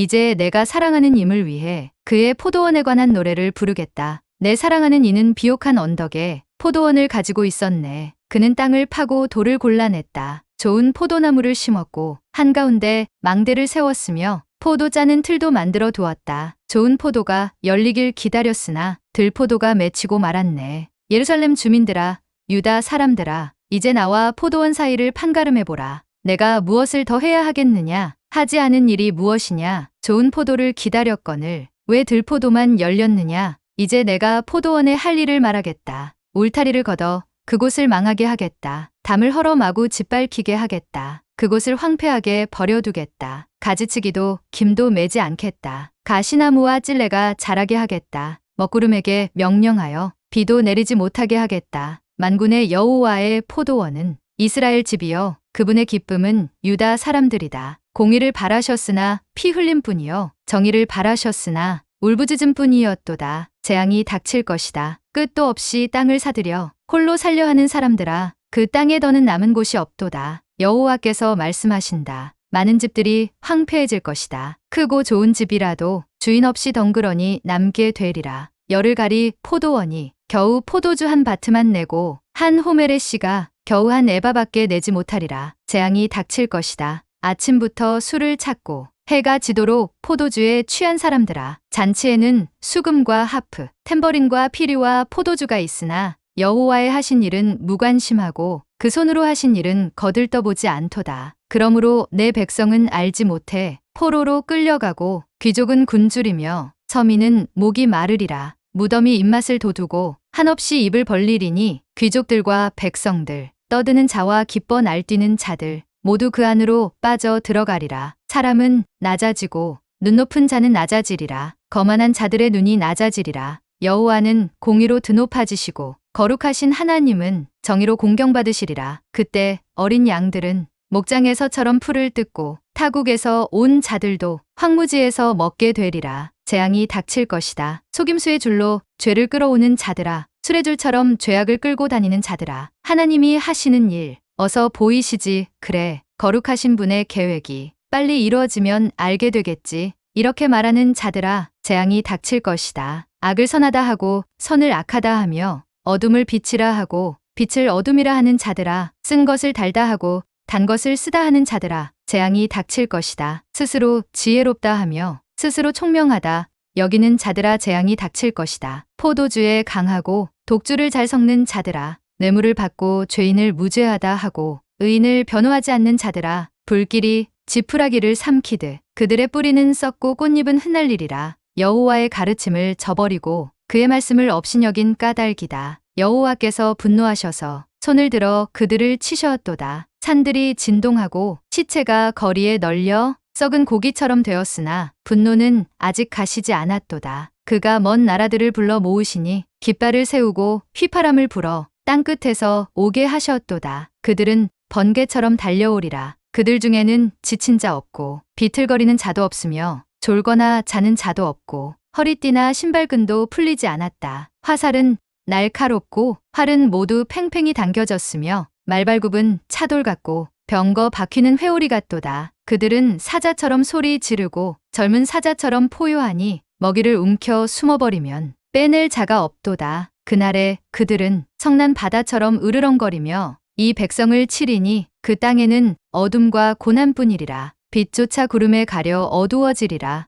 이제 내가 사랑하는 임을 위해 그의 포도원에 관한 노래를 부르겠다. 내 사랑하는 이는 비옥한 언덕에 포도원을 가지고 있었네. 그는 땅을 파고 돌을 골라냈다. 좋은 포도나무를 심었고 한가운데 망대를 세웠으며 포도 짜는 틀도 만들어 두었다. 좋은 포도가 열리길 기다렸으나 들포도가 맺히고 말았네. 예루살렘 주민들아, 유다 사람들아, 이제 나와 포도원 사이를 판가름해보라. 내가 무엇을 더 해야 하겠느냐? 하지 않은 일이 무엇이냐? 좋은 포도를 기다렸거늘 왜 들포도만 열렸느냐? 이제 내가 포도원에 할 일을 말하겠다. 울타리를 걷어 그곳을 망하게 하겠다. 담을 헐어 마구 짓밟히게 하겠다. 그곳을 황폐하게 버려두겠다. 가지치기도 김도 매지 않겠다. 가시나무와 찔레가 자라게 하겠다. 먹구름에게 명령하여 비도 내리지 못하게 하겠다. 만군의 여호와의 포도원은 이스라엘 집이요 그분의 기쁨은 유다 사람들이다. 공의를 바라셨으나 피 흘림 뿐이요 정의를 바라셨으나 울부짖음 뿐이었도다. 재앙이 닥칠 것이다. 끝도 없이 땅을 사들여 홀로 살려 하는 사람들아 그 땅에 더는 남은 곳이 없도다. 여호와께서 말씀하신다. 많은 집들이 황폐해질 것이다. 크고 좋은 집이라도 주인 없이 덩그러니 남게 되리라. 열을 가리 포도원이 겨우 포도주 한 바트만 내고 한 호메레 씨가 겨우 한 에바밖에 내지 못하리라. 재앙이 닥칠 것이다. 아침부터 술을 찾고 해가 지도록 포도주에 취한 사람들아. 잔치에는 수금과 하프, 탬버린과 피리와 포도주가 있으나 여호와의 하신 일은 무관심하고 그 손으로 하신 일은 거들떠보지 않도다. 그러므로 내 백성은 알지 못해 포로로 끌려가고 귀족은 굶주리며 서민은 목이 마르리라. 무덤이 입맛을 돋우고 한없이 입을 벌리리니 귀족들과 백성들 떠드는 자와 기뻐 날뛰는 자들 모두 그 안으로 빠져 들어가리라. 사람은 낮아지고 눈 높은 자는 낮아지리라. 거만한 자들의 눈이 낮아지리라. 여호와는 공의로 드높아지시고 거룩하신 하나님은 정의로 공경받으시리라. 그때 어린 양들은 목장에서처럼 풀을 뜯고 타국에서 온 자들도 황무지에서 먹게 되리라. 재앙이 닥칠 것이다. 속임수의 줄로 죄를 끌어오는 자들아. 수레줄처럼 죄악을 끌고 다니는 자들아. 하나님이 하시는 일 어서 보이시지. 그래. 거룩하신 분의 계획이 빨리 이루어지면 알게 되겠지. 이렇게 말하는 자들아. 재앙이 닥칠 것이다. 악을 선하다 하고 선을 악하다 하며 어둠을 빛이라 하고 빛을 어둠이라 하는 자들아. 쓴 것을 달다 하고 단 것을 쓰다 하는 자들아. 재앙이 닥칠 것이다. 스스로 지혜롭다 하며 스스로 총명하다. 여기는 자들아 재앙이 닥칠 것이다. 포도주에 강하고 독주를 잘 섞는 자들아. 뇌물을 받고 죄인을 무죄하다 하고 의인을 변호하지 않는 자들아. 불길이 지푸라기를 삼키듯 그들의 뿌리는 썩고 꽃잎은 흩날리리라. 여호와의 가르침을 저버리고 그의 말씀을 업신여긴 까닭이다. 여호와께서 분노하셔서 손을 들어 그들을 치셨도다. 산들이 진동하고 시체가 거리에 널려 썩은 고기처럼 되었으나 분노는 아직 가시지 않았도다. 그가 먼 나라들을 불러 모으시니 깃발을 세우고 휘파람을 불어 땅끝에서 오게 하셨도다. 그들은 번개처럼 달려오리라. 그들 중에는 지친 자 없고 비틀거리는 자도 없으며 졸거나 자는 자도 없고 허리띠나 신발끈도 풀리지 않았다. 화살은 날카롭고 활은 모두 팽팽히 당겨졌으며 말발굽은 차돌 같고 병거 박히는 회오리 같도다. 그들은 사자처럼 소리 지르고 젊은 사자처럼 포효하니 먹이를 움켜 숨어버리면 빼낼 자가 없도다. 그날에 그들은 성난 바다처럼 으르렁거리며 이 백성을 치리니 그 땅에는 어둠과 고난뿐이리라. 빛조차 구름에 가려 어두워지리라.